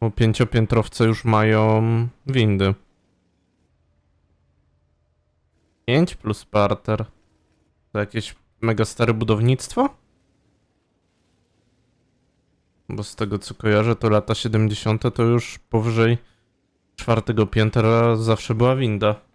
Bo pięciopiętrowce już mają windy. 5 plus parter. To jakieś mega stare budownictwo? Bo z tego co kojarzę, to lata 70. to już powyżej czwartego piętra zawsze była winda.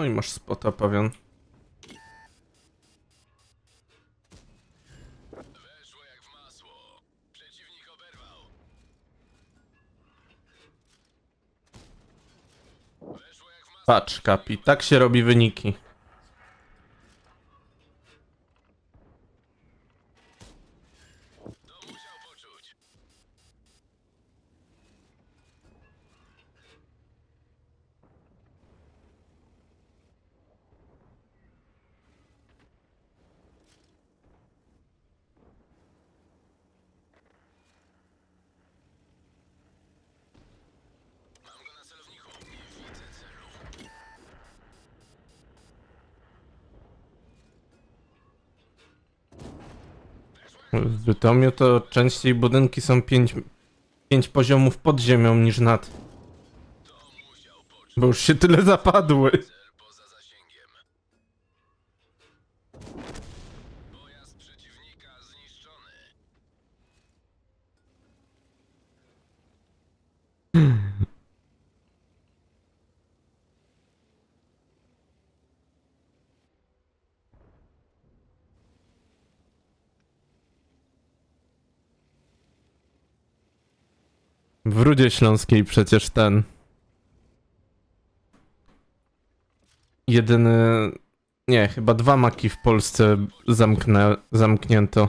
No i masz spota pawian. Patrz, Kapi, tak się robi wyniki. W Bytomiu to częściej budynki są 5 pięć poziomów pod ziemią niż nad. Bo już się tyle zapadły. W Rudzie Śląskiej przecież ten. Jedyny. Nie, chyba dwa maki w Polsce zamknę, zamknięto.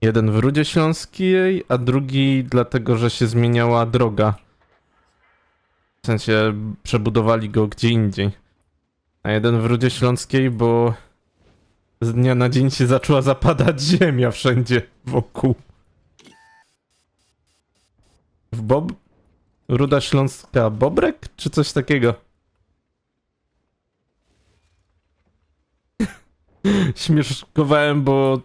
Jeden w Rudzie Śląskiej, a drugi dlatego, że się zmieniała droga. W sensie przebudowali go gdzie indziej. A jeden w Rudzie Śląskiej, bo z dnia na dzień się zaczęła zapadać ziemia wszędzie wokół. W Bob... Ruda Śląska Bobrek? Czy coś takiego? Śmieszkowałem, bo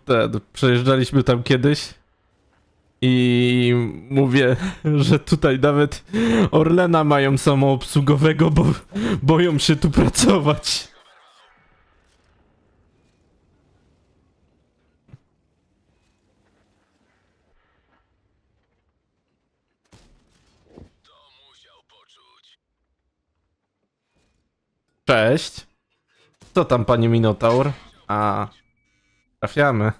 przejeżdżaliśmy tam kiedyś i mówię, że tutaj nawet Orlena mają samoobsługowego, bo boją się tu pracować. Cześć. Co tam, panie Minotaur? A, trafiamy.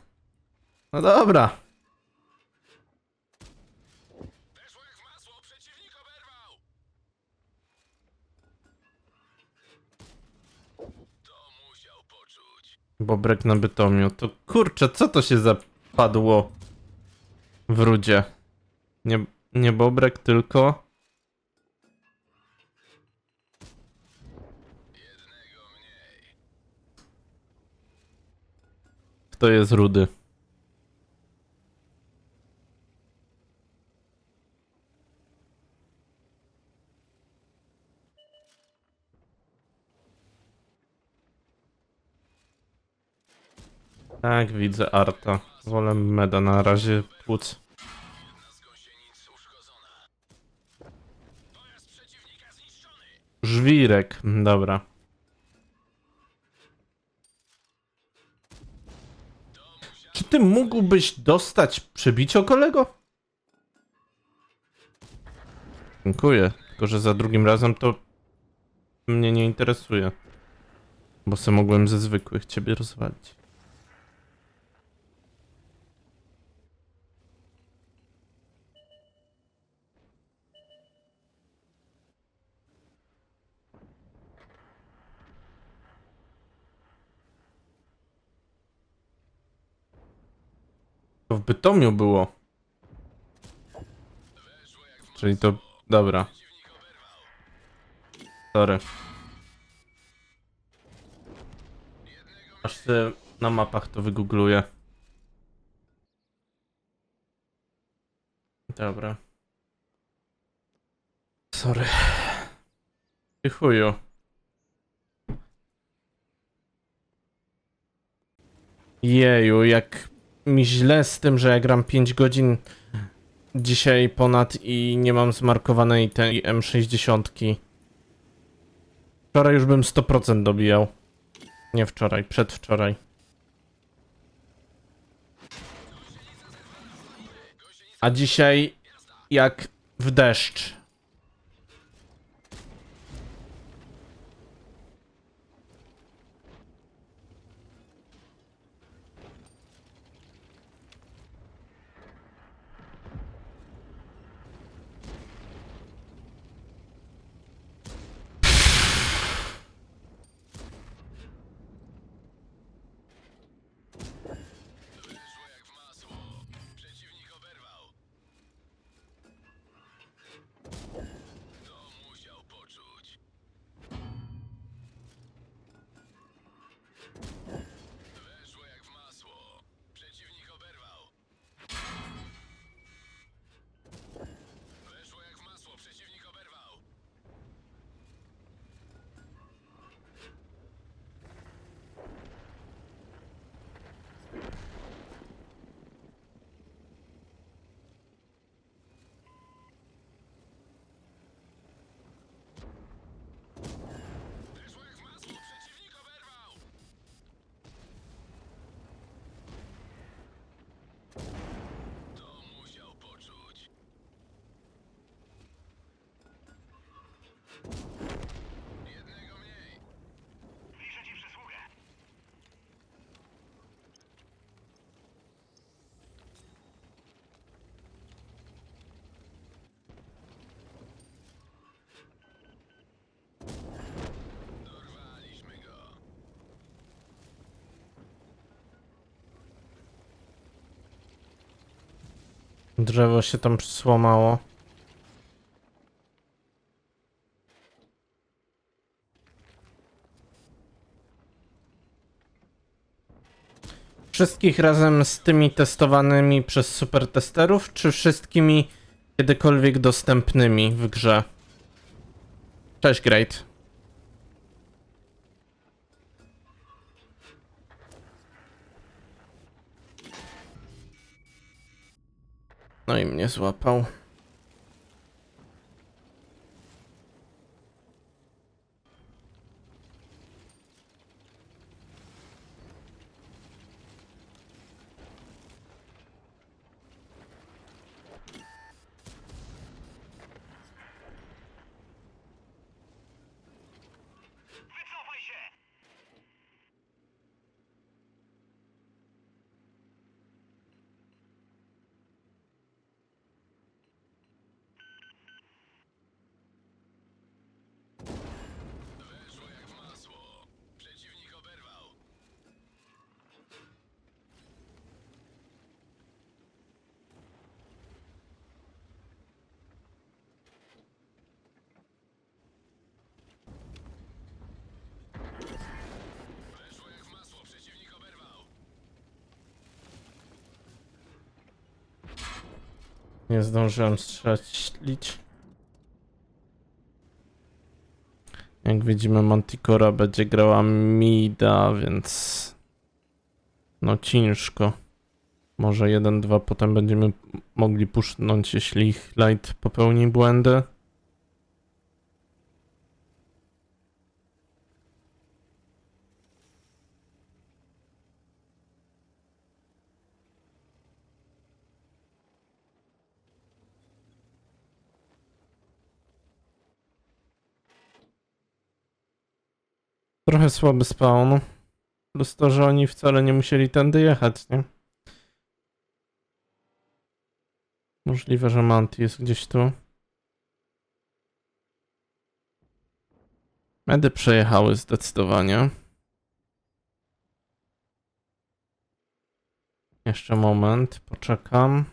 No dobra. Bobrek na Bytomiu. To kurczę, co to się zapadło w rudzie? Nie, nie Bobrek, tylko... Kto jest rudy? Tak, widzę Arta. Wolę Meda na razie płuc. Żwirek, dobra. Ty mógłbyś dostać przebicie kolego? Dziękuję, tylko że za drugim razem to mnie nie interesuje. Bo se mogłem ze zwykłych ciebie rozwalić. To w Bytomiu było. Czyli to... Dobra. Sorry. Aż się na mapach to wygoogluję. Dobra. sorry. Ty chuju. Jeju, jak mi źle z tym, że ja gram 5 godzin dzisiaj ponad i nie mam zmarkowanej tej M60. Wczoraj już bym 100% dobijał. Nie wczoraj, przedwczoraj. A dzisiaj jak w deszcz. Drzewo się tam złamało. Wszystkich razem z tymi testowanymi przez supertesterów, czy wszystkimi kiedykolwiek dostępnymi w grze? Cześć, Great. No i mnie złapał. Nie zdążyłem strzelić. Jak widzimy, Manticora będzie grała Mida, więc no ciężko. Może 1-2 potem będziemy mogli pusznąć, jeśli Light popełni błędy. Trochę słaby spawn. Plus to, że oni wcale nie musieli tędy jechać, nie? Możliwe, że Manti jest gdzieś tu. Medy przejechały zdecydowanie. Jeszcze moment, poczekam.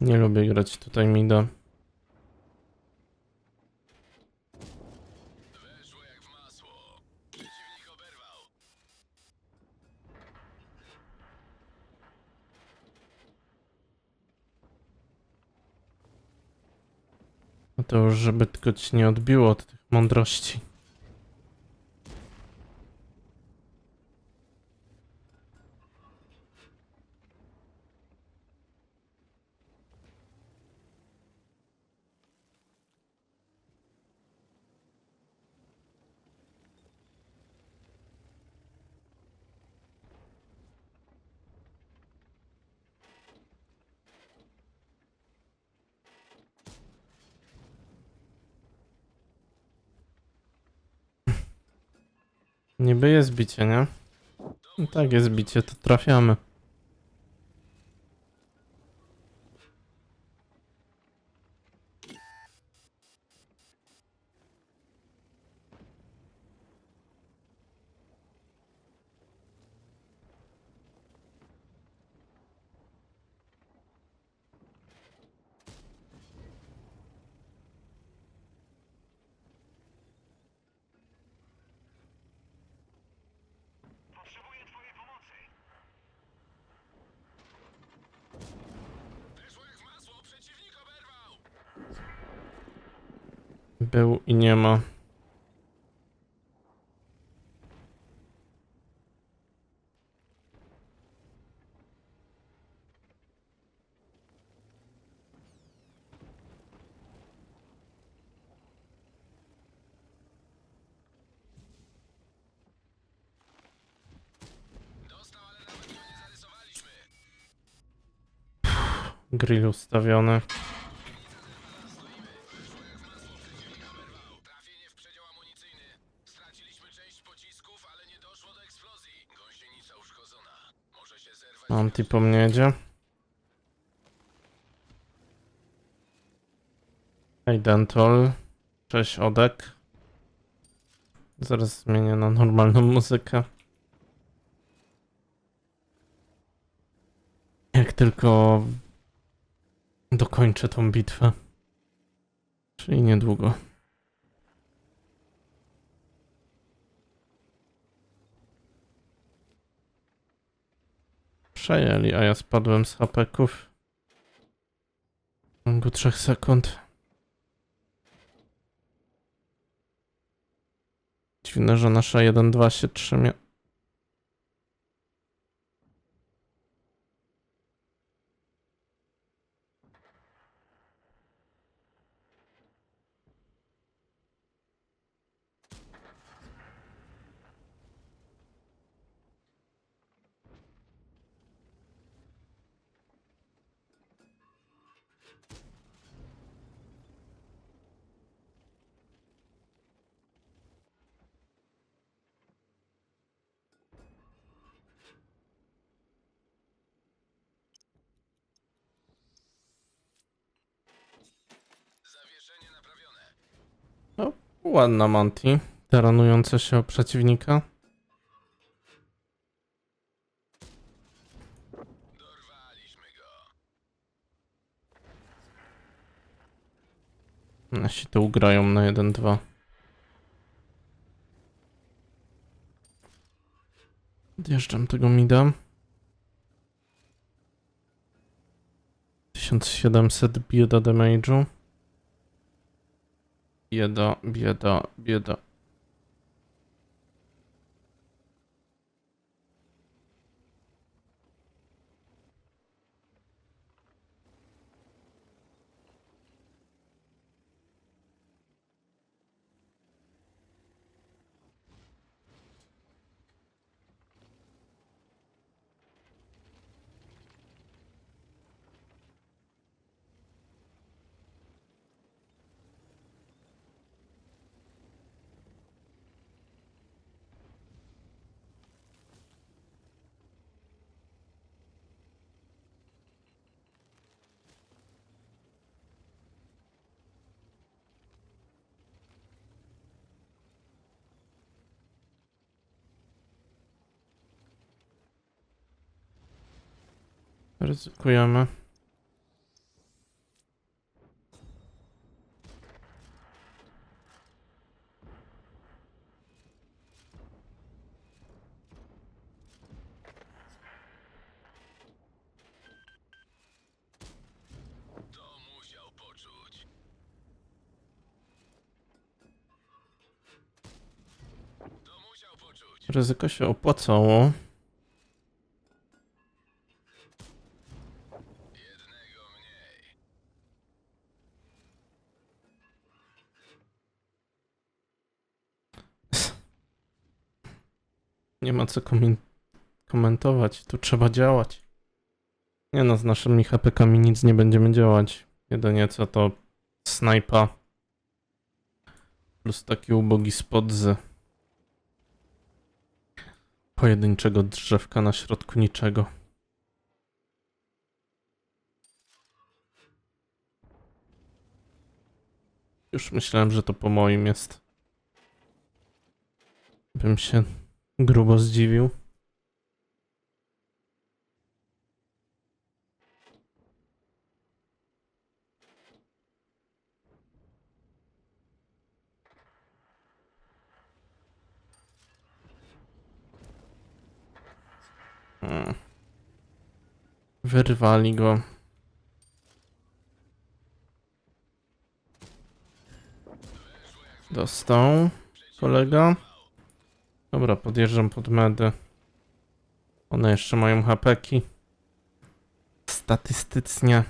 Nie lubię grać tutaj mida. No to już, żeby tylko ci nie odbiło od tych mądrości. Niby jest bicie, nie? No tak, jest bicie, to trafiamy. Był i nie ma. Grill ustawiony. Anti po mnie jedzie. Hej Dentol. Cześć Odek. Zaraz zmienię na normalną muzykę. Jak tylko dokończę tą bitwę. Czyli niedługo. Przejęli, a ja spadłem z hapeków. W ciągu 3 sekund. Dziwne, że nasza 1-2 się trzymie. Ładna Monty. Taranująca się o przeciwnika. Nasi to ugrają na 1-2. Odjeżdżam tego mida. 1700 bieda damage'u. Bieda, bieda, bieda. Ryzykujemy. Ryzyko się opłacało. Co komentować, tu trzeba działać. Nie no, z naszymi HPK-ami nic nie będziemy działać. Jedynie co to snajpa. Plus taki ubogi spot z pojedynczego drzewka na środku niczego. Już myślałem, że to po moim jest. Bym się grubo zdziwił. Hmm. Wyrwali go. Dostał kolega. Dobra, podjeżdżam pod medy. One jeszcze mają hapeki. Statystycznie.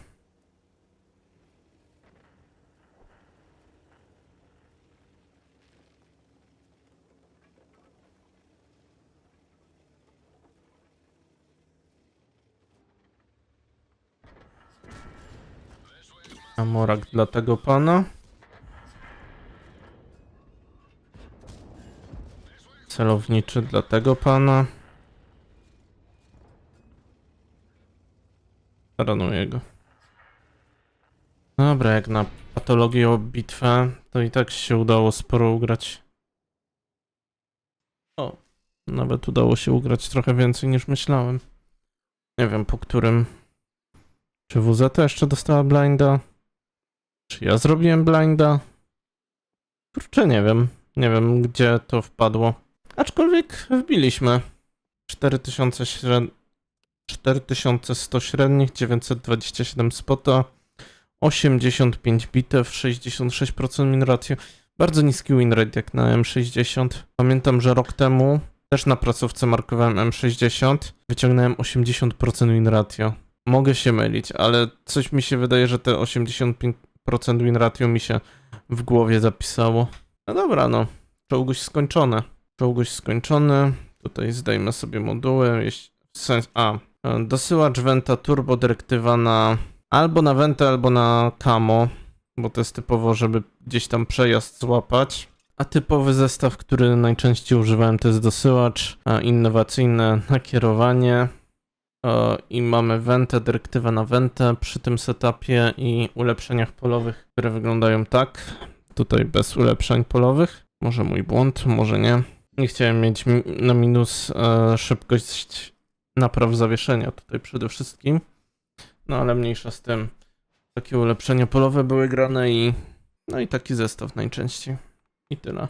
Amorak dla tego pana. Celowniczy dla tego pana. Paranuję go. Dobra, jak na patologię o bitwę, to i tak się udało sporo ugrać. O, nawet udało się ugrać trochę więcej niż myślałem. Nie wiem po którym. Czy WZ jeszcze dostała blinda? Czy ja zrobiłem blinda? Kurczę, nie wiem. Nie wiem, gdzie to wpadło. Aczkolwiek wbiliśmy. 4000 śred... 4100 średnich, 927 spota, 85 bitew, 66% win ratio. Bardzo niski win rate jak na M60. Pamiętam, że rok temu też na pracowce markowałem M60. Wyciągnąłem 80% win ratio. Mogę się mylić, ale coś mi się wydaje, że te 85% win ratio mi się w głowie zapisało. No dobra, no. Czołguś skończone. Czołguś skończony. Tutaj zdajmy sobie moduły. Jeśli... Sens... A. e, Dosyłacz Venta Turbo dyrektywa na... Albo na Venta, albo na Camo. Bo to jest typowo, żeby gdzieś tam przejazd złapać. A typowy zestaw, który najczęściej używałem, to jest dosyłacz, a innowacyjne nakierowanie. E, I mamy Ventę, dyrektywę na Ventę przy tym setupie i ulepszeniach polowych, które wyglądają tak. Tutaj bez ulepszeń polowych. Może mój błąd, może nie. Nie chciałem mieć mi- na minus e, szybkość napraw zawieszenia tutaj przede wszystkim. No ale mniejsza z tym. Takie ulepszenia polowe były grane i no i taki zestaw najczęściej. I tyle.